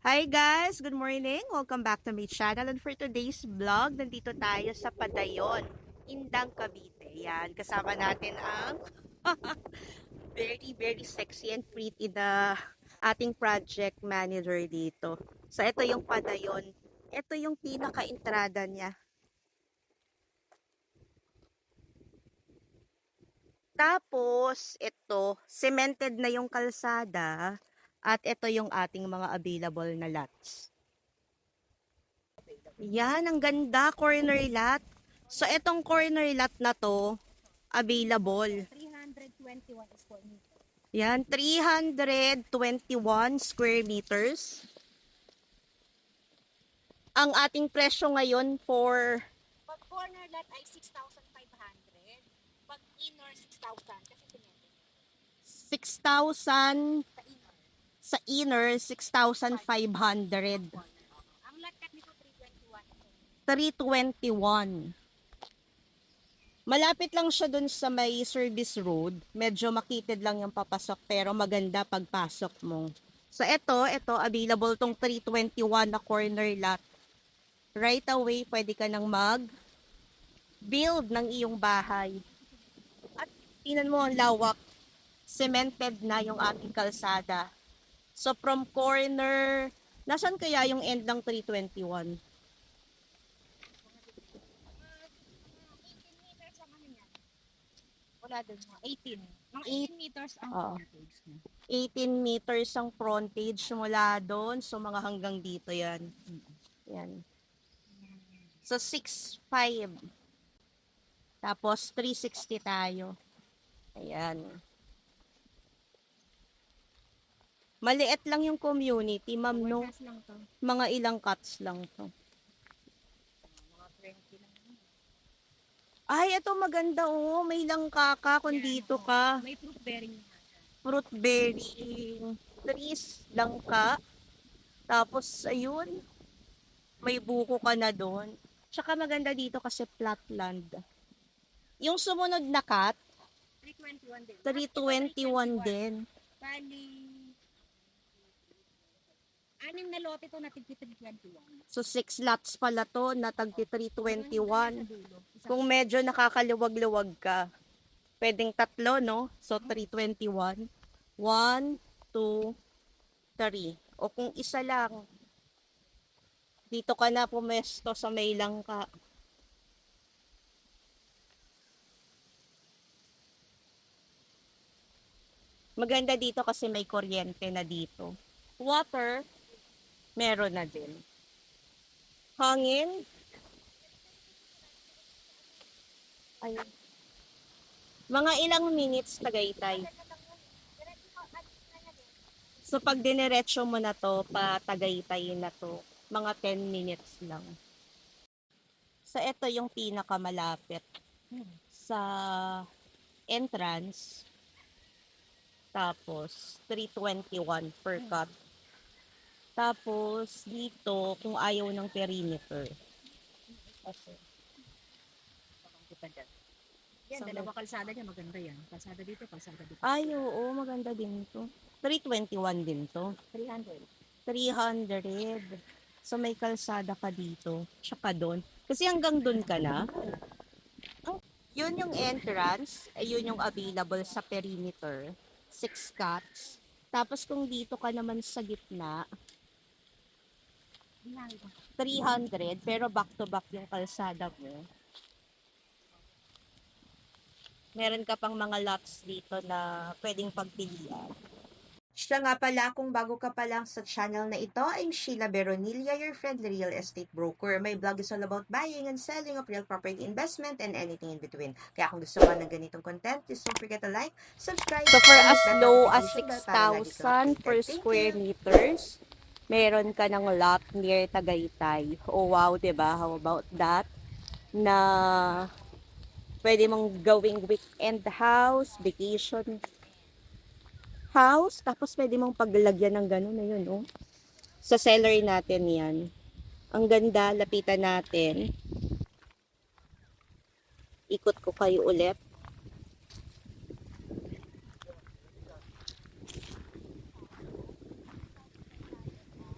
Hi guys! Good morning! Welcome back to my channel and for today's vlog, nandito tayo sa Padayon, Indang Cavite. Yan, kasama natin ang very very sexy and pretty na ating project manager dito. So ito yung Padayon. Ito yung pinaka-entrada niya. Tapos, ito, cemented na yung kalsada. At ito yung ating mga available na lots. Yan, ang ganda, corner lot. So, itong corner lot na to, available. 321 square meter. Yan, 321 square meters. Ang ating presyo ngayon for Pag corner lot ay 6,500. Pag inner, 6,000. Kasi sinete. 6,000 Sa inner. sa inner, 6,500. Ang cut nito 321. 321. Malapit lang siya dun sa may service road. Medyo makitid lang yung papasok pero maganda pagpasok mo. So ito, ito available tong 321 na corner lot. Right away, pwede ka nang mag build ng iyong bahay. At tinan mo ang lawak. Cemented na yung ating kalsada. So from corner, nasan kaya yung end ng 321? Mga 18 meters ang ano niyan. Wala doon. Mga 18. Mga Eight- 18 meters ang frontage niya. 18 meters ang frontage mula doon. So, mga hanggang dito yan. Yan. So, 6'5". Tapos, 360 tayo. Ayan. Maliit lang yung community, ma'am, no? Lang to. Mga ilang cuts lang to. Mga 20 lang. yun. Ay, ito maganda, oh. May langka ka kung Yan, dito oo. ka. May fruit bearing fruit bearing trees lang ka. Tapos, ayun, may buko ka na doon. Tsaka maganda dito kasi flat land. Yung sumunod na cut, 321 din. 321 din. Bali, anim na lote to na tigti 321. So, 6 lots pala to na tagti 321. Sa dulo. Isa- Kung medyo nakakaluwag-luwag ka, pwedeng tatlo, no? So, 321. 1, 2, 3. O kung isa lang, dito ka na pumesto sa may langka. Maganda dito kasi may kuryente na dito. Water, meron na din. Hangin, Ayun. Mga ilang minutes Tagaytay. So pag diniretso mo na to, pa Tagaytay na to, mga 10 minutes lang. So ito yung pinakamalapit sa entrance. Tapos 321 per cut. Tapos dito kung ayaw ng perimeter. Okay. Yan, Sa dalawa kalsada niya, maganda yan. Kalsada dito, kalsada dito. Ay, oo, maganda din to. 321 din to. 300. 300. So may kalsada ka dito, tsaka doon. Kasi hanggang doon ka na. Ang- Yun yung entrance, ay yun yung available sa perimeter. Six cuts. Tapos kung dito ka naman sa gitna, 300, pero back to back yung kalsada mo. Meron ka pang mga lots dito na pwedeng pagpilian. Siya nga pala, kung bago ka pa lang sa channel na ito, I'm Sheila Beronilla, your friendly real estate broker. My blog is all about buying and selling of real property investment and anything in between. Kaya kung gusto mo ng ganitong content, please don't forget to like, subscribe, So for as low as notification bell para lagi kang 6,000 per square you. meters, meron ka ng lot near Tagaytay. Oh wow, ba? How about that? Na pwede mong gawing weekend house, vacation house, tapos pwede mong paglagyan ng gano'n na yun, oh. Sa seller natin yan. Ang ganda, lapitan natin. Ikot ko kayo ulit.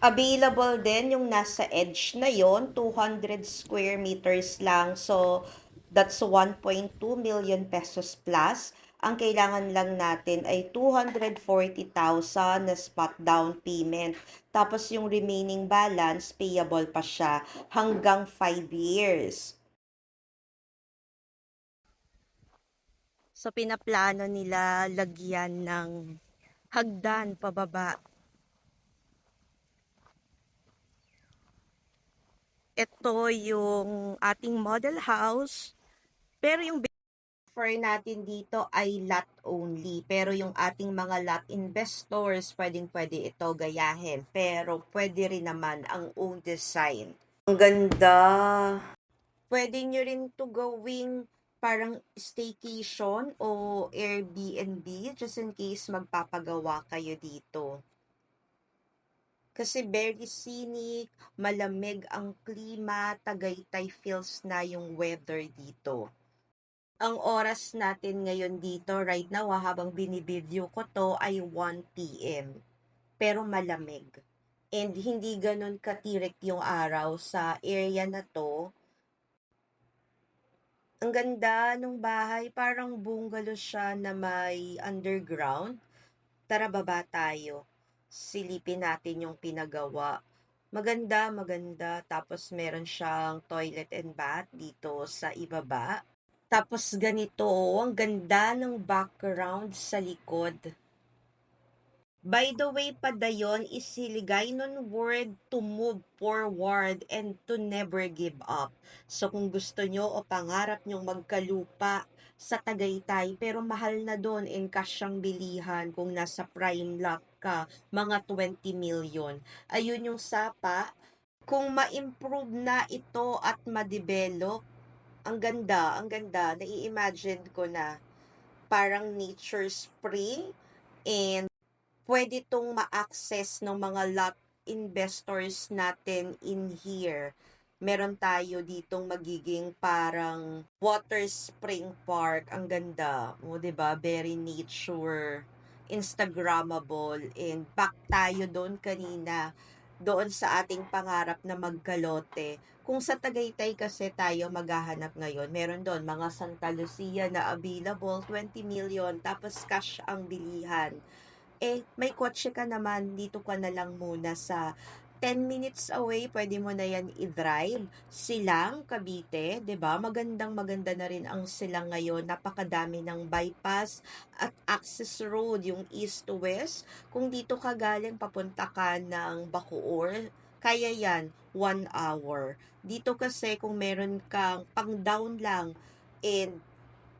Available din yung nasa edge na yon 200 square meters lang. So, that's 1.2 million pesos plus. Ang kailangan lang natin ay 240,000 na spot down payment. Tapos yung remaining balance, payable pa siya hanggang 5 years. So, pinaplano nila lagyan ng hagdan pababa. Ito yung ating model house. Pero yung offer natin dito ay lot only. Pero yung ating mga lot investors, pwedeng pwede ito gayahin. Pero pwede rin naman ang own design. Ang ganda. Pwede nyo rin to gawing parang staycation o Airbnb just in case magpapagawa kayo dito. Kasi very scenic, malamig ang klima, Tagaytay feels na yung weather dito. Ang oras natin ngayon dito right now habang binibideo ko to ay 1 p.m. Pero malamig. And hindi ganun katirik yung araw sa area na to. Ang ganda ng bahay, parang bungalow siya na may underground. Tara baba tayo silipin natin yung pinagawa. Maganda, maganda. Tapos meron siyang toilet and bath dito sa ibaba. Tapos ganito, oh, ang ganda ng background sa likod. By the way, padayon is siligay nun word to move forward and to never give up. So kung gusto nyo o pangarap nyong magkalupa sa Tagaytay, pero mahal na doon in cash ang bilihan kung nasa prime lot ka, mga 20 million. Ayun yung sapa. Kung ma-improve na ito at ma-develop, ang ganda, ang ganda. Nai-imagine ko na parang nature spring and pwede itong ma-access ng mga lot investors natin in here meron tayo ditong magiging parang water spring park. Ang ganda. O, ba diba? Very nature, Instagrammable, and back tayo doon kanina doon sa ating pangarap na magkalote. Kung sa Tagaytay kasi tayo maghahanap ngayon, meron doon mga Santa Lucia na available, 20 million, tapos cash ang bilihan. Eh, may kotse ka naman, dito ka na lang muna sa 10 minutes away, pwede mo na yan i-drive. Silang, Cavite, ba? Magandang maganda na rin ang silang ngayon. Napakadami ng bypass at access road, yung east to west. Kung dito ka galing, papunta ka ng Bacoor, kaya yan, 1 hour. Dito kasi, kung meron kang pang down lang, and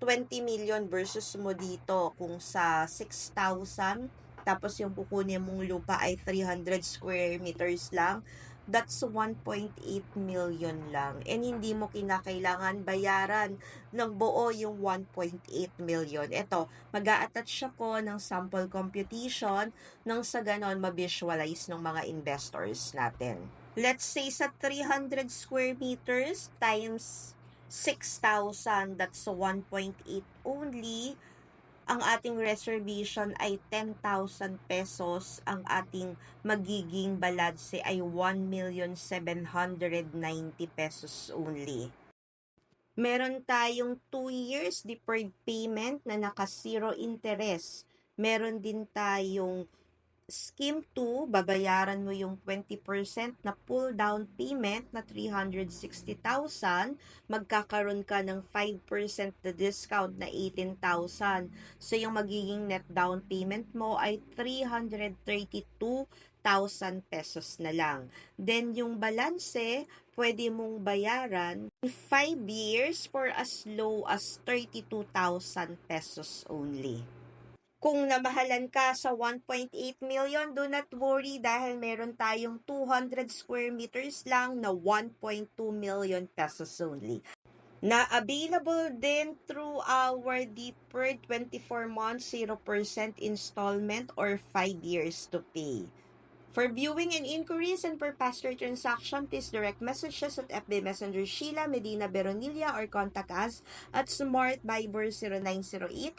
20 million versus mo dito, kung sa 6,000, tapos yung kukunin mong lupa ay 300 square meters lang, that's 1.8 million lang. And hindi mo kinakailangan bayaran ng buo yung 1.8 million. Ito, mag attach ako ng sample computation nang sa ganon ma-visualize ng mga investors natin. Let's say sa 300 square meters times 6,000, that's 1.8 only ang ating reservation ay 10,000 pesos, ang ating magiging balanse ay 1,790 pesos only. Meron tayong 2 years deferred payment na naka zero interest. Meron din tayong Scheme 2, babayaran mo yung 20% na pull down payment na 360,000, magkakaroon ka ng 5% na discount na 18,000. So yung magiging net down payment mo ay 332,000 pesos na lang. Then yung balanse, pwede mong bayaran 5 years for as low as 32,000 pesos only. Kung namahalan ka sa 1.8 million, do not worry dahil meron tayong 200 square meters lang na 1.2 million pesos only. Na available din through our deferred 24 months 0% installment or 5 years to pay. For viewing and inquiries and per pastor transaction, please direct messages at FB Messenger Sheila Medina Beronilla or contact us at Smart Viber 0908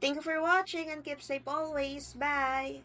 Thank you for watching and keep safe always. Bye!